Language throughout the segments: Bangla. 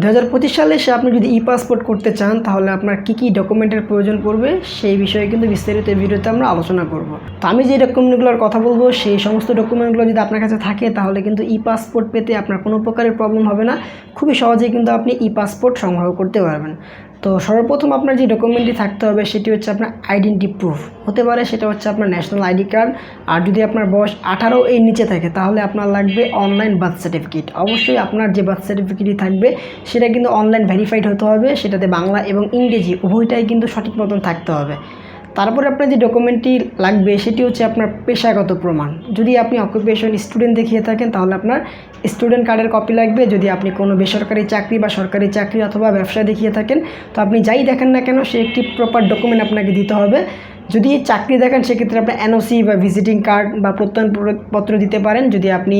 দু হাজার পঁচিশ সালে সে আপনি যদি ই পাসপোর্ট করতে চান, তাহলে আপনার কী কী ডকুমেন্টের প্রয়োজন পড়বে, সেই বিষয়ে কিন্তু বিস্তারিত ভিডিওতে আমরা আলোচনা করব। তো আমি যে ডকুমেন্টগুলোর কথা বলব, সেই সমস্ত ডকুমেন্টগুলো যদি আপনার কাছে থাকে, তাহলে কিন্তু ই পাসপোর্ট পেতে আপনার কোনো প্রকারের প্রবলেম হবে না। খুবই সহজেই কিন্তু আপনি ই পাসপোর্ট সংগ্রহ করতে পারবেন। তো সর্বপ্রথম আপনার যে ডকুমেন্টটি থাকতে হবে, সেটি হচ্ছে আপনার আইডেন্টি প্রুফ। হতে পারে সেটা হচ্ছে আপনার ন্যাশনাল আইডি কার্ড। আর যদি আপনার বয়স আঠারো এর নিচে থাকে, তাহলে আপনার লাগবে অনলাইন বার্থ সার্টিফিকেট। অবশ্যই আপনার যে বার্থ সার্টিফিকেটই থাকবে, সেটা কিন্তু অনলাইন ভেরিফাইড হতে হবে। সেটাতে বাংলা এবং ইংরেজি উভয়টাই কিন্তু সঠিক মতন থাকতে হবে। তারপরে আপনার যে ডকুমেন্টটি লাগবে, সেটি হচ্ছে আপনার পেশাগত প্রমাণ। যদি আপনি অকুপেশন স্টুডেন্ট দেখিয়ে থাকেন, তাহলে আপনার স্টুডেন্ট কার্ডের কপি লাগবে। যদি আপনি কোনো বেসরকারি চাকরি বা সরকারি চাকরি অথবা ব্যবসা দেখিয়ে থাকেন, তো আপনি যাই দেখেন না কেন, সে একটি প্রপার ডকুমেন্ট আপনাকে দিতে হবে। যদি চাকরি দেখেন, সেক্ষেত্রে আপনার এনওসি বা ভিজিটিং কার্ড বা প্রত্যয়নপত্র দিতে পারেন। যদি আপনি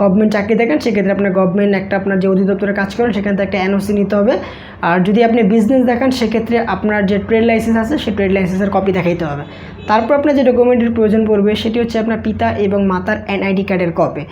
গভর্নমেন্ট চাকরি দেখেন, সেক্ষেত্রে আপনার গভর্নমেন্ট একটা আপনার যে অধিদপ্তরে কাজ করেন, সেখান থেকে একটা এনওসি নিতে হবে। আর যদি আপনি বিজনেস দেখান, সেক্ষেত্রে আপনার যে ট্রেড লাইসেন্স আছে, সেই ট্রেড লাইসেন্সের কপি দেখাইতে হবে। তারপর আপনার যে ডকুমেন্টের প্রয়োজন পড়বে, সেটি হচ্ছে আপনার পিতা এবং মাতার এনআইডি কার্ডের কপি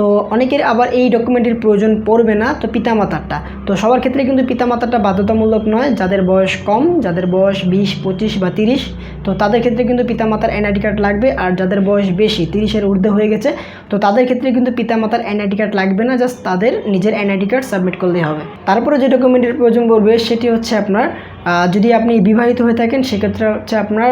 তো অনেকের আবার এই ডকুমেন্টের প্রয়োজন পড়বে না, তো পিতামাতারটা। তো সবার ক্ষেত্রে কিন্তু পিতামাতারটা বাধ্যতামূলক নয়, যাদের বয়স কম, যাদের বয়স বিশ, পঁচিশ বা তিরিশ, তো তাদের ক্ষেত্রে কিন্তু পিতামাতার এনআইডি কার্ড লাগবে, আর যাদের বয়স বেশি, তিরিশের ঊর্ধ্বে হয়ে গেছে, তো তাদের ক্ষেত্রে কিন্তু পিতামাতার এনআইডি কার্ড লাগবে না, জাস্ট তাদের নিজের এনআইডি কার্ড সাবমিট করলেই হবে। তারপরে যে ডকুমেন্টের প্রয়োজন পড়বে, সেটি হচ্ছে আপনার যদি আপনি বিবাহিত হয়ে থাকেন, সেক্ষেত্রে হচ্ছে আপনার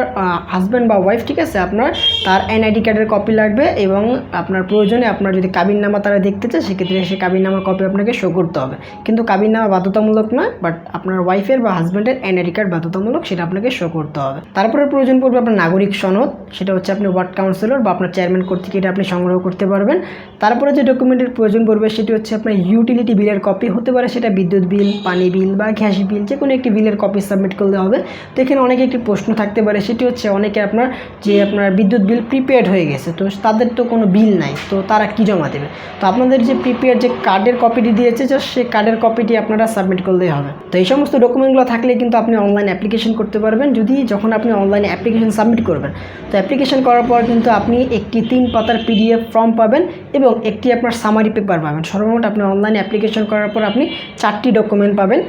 হাজব্যান্ড বা ওয়াইফ ঠিক আছে? আপনার তার এনআইডি কার্ডের কপি লাগবে এবং আপনার প্রয়োজনে আপনার যদি কাবিননামা তারা দেখতে চায়, সেক্ষেত্রে সেই কাবিননামার কপি আপনাকে শো করতে হবে। কিন্তু কাবিননামা বাধ্যতামূলক নয় বাট আপনার ওয়াইফের বা হাজব্যান্ডের এনআইডি কার্ড বাধ্যতামূলক সেটা আপনাকে শো করতে হবে। তারপরে প্রয়োজন পড়বে আপনার নাগরিক সনদ, সেটা হচ্ছে আপনি ওয়ার্ড কাউন্সিলর বা আপনার চেয়ারম্যান কর্তৃক এটা আপনি সংগ্রহ করতে পারবেন। তারপরে যে ডকুমেন্টের প্রয়োজন পড়বে, সেটি হচ্ছে আপনার ইউটিলিটি বিলের কপি হতে পারে, সেটা বিদ্যুৎ বিল পানি বিল বা গ্যাস বিল যে কোনো একটি বিলের কপি সাবমিট করলে হবে। তো এখানে অনেকে একটি প্রশ্ন থাকতে পারে, সেটি হচ্ছে অনেকে আপনার যে আপনার বিদ্যুৎ বিল প্রিপেড হয়ে গেছে, তো তাদের তো কোনো বিল নাই, তো তারা কি জমা দেবে? তো আপনাদের যে প্রিপেড যে কার্ডের কপিটি দিয়েছে জাস্ট সেই কার্ডের কপিটি আপনারা সাবমিট করলেই হবে। তো এই সমস্ত ডকুমেন্টগুলো থাকলে কিন্তু আপনি অনলাইন অ্যাপ্লিকেশন করতে পারবেন। যদি যখন আপনি অনলাইনে অ্যাপ্লিকেশন সাবমিট করবেন, তো অ্যাপ্লিকেশন করার পর কিন্তু আপনি একটি তিন পাতার পিডিএফ ফর্ম পাবেন এবং একটি আপনার সামারি পেপার পাবেন। সর্বমোট আপনি অনলাইনে অ্যাপ্লিকেশন করার পর আপনি চারটি ডকুমেন্ট পাবেন।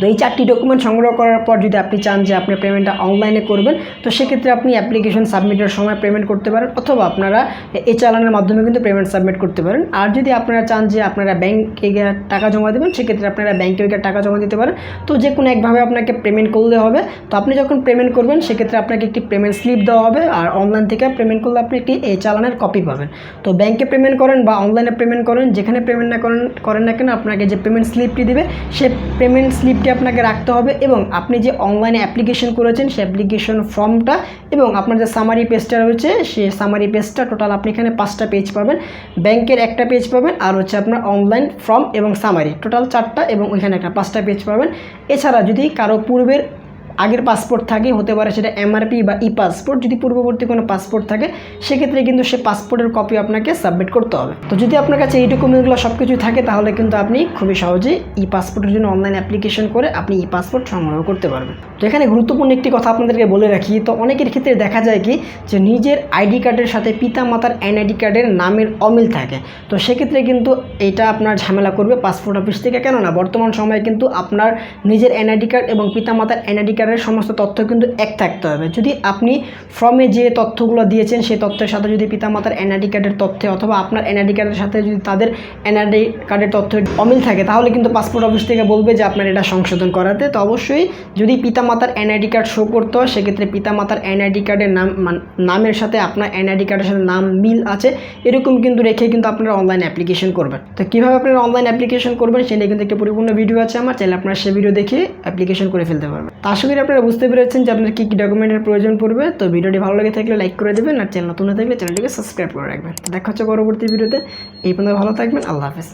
তো এই চারটি ডকুমেন্ট সংগ্রহ করার পর যদি আপনি চান যে আপনি পেমেন্টটা অনলাইনে করবেন, তো সেক্ষেত্রে আপনি অ্যাপ্লিকেশন সাবমিটের সময় পেমেন্ট করতে পারেন, অথবা আপনারা এই চালানের মাধ্যমে কিন্তু পেমেন্ট সাবমিট করতে পারেন। আর যদি আপনারা চান যে আপনারা ব্যাংকে গিয়ে টাকা জমা দেবেন, সেক্ষেত্রে আপনারা ব্যাংকে গিয়ে টাকা জমা দিতে পারেন। তো যে কোনো একভাবে আপনাকে পেমেন্ট করলে হবে। তো আপনি যখন পেমেন্ট করবেন, সেক্ষেত্রে আপনাকে একটি পেমেন্ট স্লিপ দেওয়া হবে, আর অনলাইন থেকে পেমেন্ট করলে আপনি একটি এই চালানের কপি পাবেন। তো ব্যাংকে পেমেন্ট করেন বা অনলাইনে পেমেন্ট করেন, যেখানে পেমেন্ট না করেন করেন না কেন, আপনাকে যে পেমেন্ট স্লিপটি দেবে, সে পেমেন্ট স্লিপ স্লিপটি আপনাকে রাখতে হবে এবং আপনি যে অনলাইনে অ্যাপ্লিকেশন করেছেন সেই অ্যাপ্লিকেশন ফর্মটা এবং আপনার যে সামারি পেজটা রয়েছে সেই সামারি পেজটা টোটাল আপনি এখানে পাঁচটা পেজ পাবেন। ব্যাংকের একটা পেজ পাবেন আর হচ্ছে আপনার অনলাইন ফর্ম এবং সামারি টোটাল চারটা এবং ওইখানে একটা পাঁচটা পেজ পাবেন। এছাড়া যদি কারও পূর্বের আগের পাসপোর্ট থাকে, হতে পারে সেটা এমআরপি বা ই পাসপোর্ট যদি পূর্ববর্তী কোনো পাসপোর্ট থাকে, সেক্ষেত্রে কিন্তু সে পাসপোর্টের কপি আপনাকে সাবমিট করতে হবে। তো যদি আপনার কাছে এই ডকুমেন্টগুলো সব কিছুই থাকে, তাহলে কিন্তু আপনি খুবই সহজেই ই পাসপোর্টের জন্য অনলাইন অ্যাপ্লিকেশন করে আপনি ই পাসপোর্ট সংগ্রহ করতে পারবেন। তো এখানে গুরুত্বপূর্ণ একটি কথা আপনাদেরকে বলে রাখি, তো অনেকের ক্ষেত্রে দেখা যায় কি, যে নিজের আইডি কার্ডের সাথে পিতা মাতার এনআইডি কার্ডের নামের অমিল থাকে। তো সেক্ষেত্রে কিন্তু এটা আপনার ঝামেলা করবে পাসপোর্ট অফিস থেকে। কেননা বর্তমান সময়ে কিন্তু আপনার নিজের এনআইডি কার্ড এবং পিতা মাতার এনআইডি কার্ড সমস্ত তথ্য কিন্তু এক থাকতে হবে। যদি আপনি ফর্মে যে তথ্যগুলো দিয়েছেন, সেই তথ্যের সাথে যদি পিতামাতার এনআইডি কার্ডের তথ্যে অথবা আপনার এনআইডি কার্ডের সাথে যদি তাদের এনআইডি কার্ডের তথ্য অমিল থাকে, তাহলে কিন্তু পাসপোর্ট অফিস থেকে বলবে যে আপনার এটা সংশোধন করাতে। তো অবশ্যই যদি পিতামাতার এনআইডি কার্ড শো করতে হয়, সেক্ষেত্রে পিতামাতার এনআইডি কার্ডের নাম নামের সাথে আপনার এনআইডি কার্ডের সাথে নাম মিল আছে। এরকম কিন্তু রেখে কিন্তু আপনারা অনলাইন অ্যাপ্লিকেশন করবেন। তো কীভাবে আপনারা অনলাইন অ্যাপ্লিকেশন করবেন, সে নিয়ে কিন্তু একটা পরিপূর্ণ ভিডিও আছে আমার। চাইলে আপনারা সে ভিডিও দেখে অ্যাপ্লিকেশন করে ফেলতে পারবেন। তার সঙ্গে আপনারা বুঝতে পেরেছেন যে আপনার কী কী ডকুমেন্টের প্রয়োজন পড়বে। তো ভিডিওটি ভালো লাগে থাকলে লাইক করে দেবেন আর চ্যানেল নতুন থাকলে চ্যানেলটিকে সাবস্ক্রাইব করে রাখবেন। দেখা হচ্ছে পরবর্তী ভিডিওতে। এই পর্যন্ত ভালো থাকবেন। আল্লাহ হাফেজ।